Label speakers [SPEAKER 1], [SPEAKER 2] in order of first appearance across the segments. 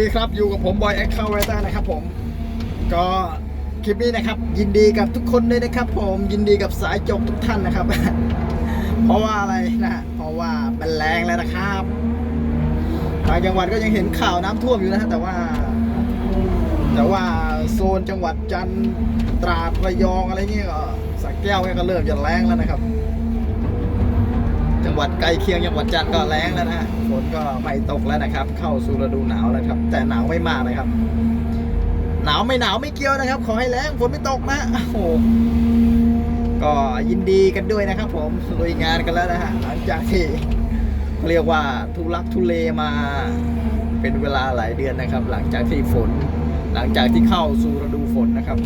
[SPEAKER 1] ดีครับอยู่กับผมบอยแอคเคาเวเตอร์นะครับผมก็คลิปนี้นะครับ ยินดีกับทุกคนด้วยนะครับ ผมยินดีกับสายจบทุกท่านนะครับ เพราะว่าอะไรนะเพราะว่ามันแรงแล้วนะครับทางจังหวัดก็ยังเห็นข่าวน้ำท่วมอยู่นะฮะแต่ว่า แต่ว่าโซนจังหวัดจันทร์ตราดระยองอะไรเงี้ยก็สักแก้วก็เริ่มจะแรงแล้วนะครับ หวัดใกล้เคียงจังหวัดจันทร์ก็แรงแล้วนะฮะฝนก็ไม่ตกแล้วนะครับ เข้าสู่ฤดูหนาวแล้วครับ แต่หนาวไม่มากนะครับ หนาวไม่หนาวไม่เกี่ยวนะครับ ขอให้แรงฝนไม่ตกนะโอ้โหก็ยินดีกันด้วยนะครับ ผมลุยงานกันแล้วนะฮะหลังจากที่เรียกว่าทุลักทุเลมาเป็นเวลาหลายเดือนนะครับ หลังจากที่ฝน หลังจากที่เข้าสู่ฤดูฝนนะครับ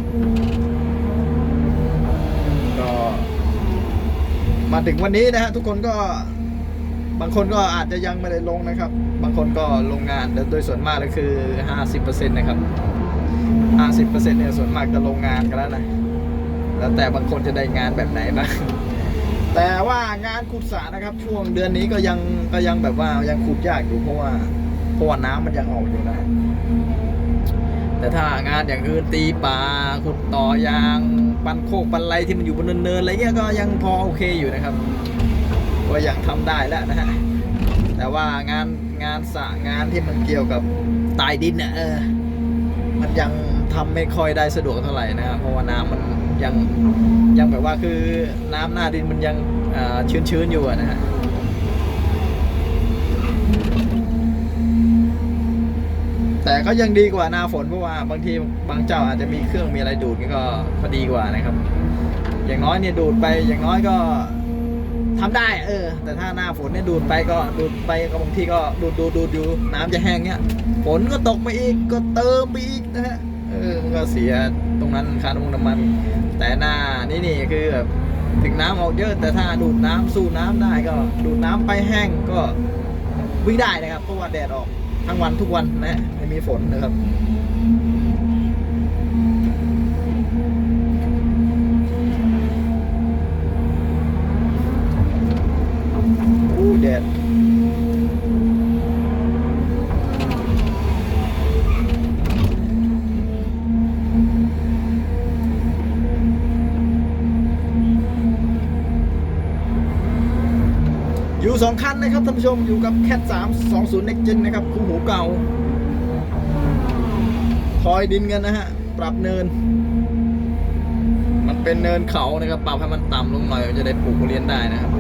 [SPEAKER 1] มาถึงวันนี้นะฮะทุกคนก็บางคนก็อาจจะยังไม่ได้ลงนะครับ บางคนก็ลงงานแต่โดยส่วนมากเลยคือ 50%นะครับ 50%เนี่ยส่วนมากจะลงงานกันแล้วนะแล้วแต่บางคนจะได้งานแบบไหนบ้างแต่ว่างานขุดสระนะครับ ช่วงเดือนนี้ก็ยังก็ยังแบบว่ายังขุดยากอยู่เพราะว่าเพราะว่าน้ำมันยังออกอยู่นะ ถ้างานอย่างอื่นตีปลาขุดต่อยางปันโคกปันไรที่มันอยู่บนเนินๆอะไรเงี้ยก็ยังพอโอเคอยู่นะครับ ก็ยังทำได้แล้วนะฮะแต่ว่างานงานสระงานที่มันเกี่ยวกับใต้ดินเนี่ยเออมันยังทำไม่ค่อยได้สะดวกเท่าไหร่นะครับเพราะว่าน้ำมันยังยังแบบว่าคือน้ำหน้าดินมันยังชื้นๆอยู่นะฮะ ก็ยังดีกว่าหน้าฝนเพราะว่าบางทีบางเจ้าอาจจะมีเครื่องมีอะไรดูดก็ก็ดีกว่านะครับ อย่างน้อยเนี่ยดูดไปอย่างน้อยก็ทำได้เออ แต่ถ้าหน้าฝนเนี่ยดูดไปก็ดูดไปก็บางทีก็ดูดดูดดูดอยู่น้ำจะแห้งเนี่ยฝนก็ตกมาอีกก็เติมไปอีกนะฮะเออก็เสียตรงนั้นค่าน้ำมัน แต่หน้านี่นี่คือแบบถึงน้ำออกเยอะแต่ถ้าดูดน้ำสู้น้ำได้ก็ดูดน้ำไปแห้งก็วิ่งได้นะครับเพราะว่าแดดออก ทั้งวันทุกวันนะไม่มีฝนนะครับ สองคันนะครับท่านผู้ชมอยู่กับแคทสามสองศูนย์เน็กจิงนะครับคู่หูเก่าทอยดินกันนะฮะ ปรับเนิน มันเป็นเนินเขานะครับ ปรับให้มันต่ำลงหน่อยมันจะได้ปลูกทุเรียนได้นะครับ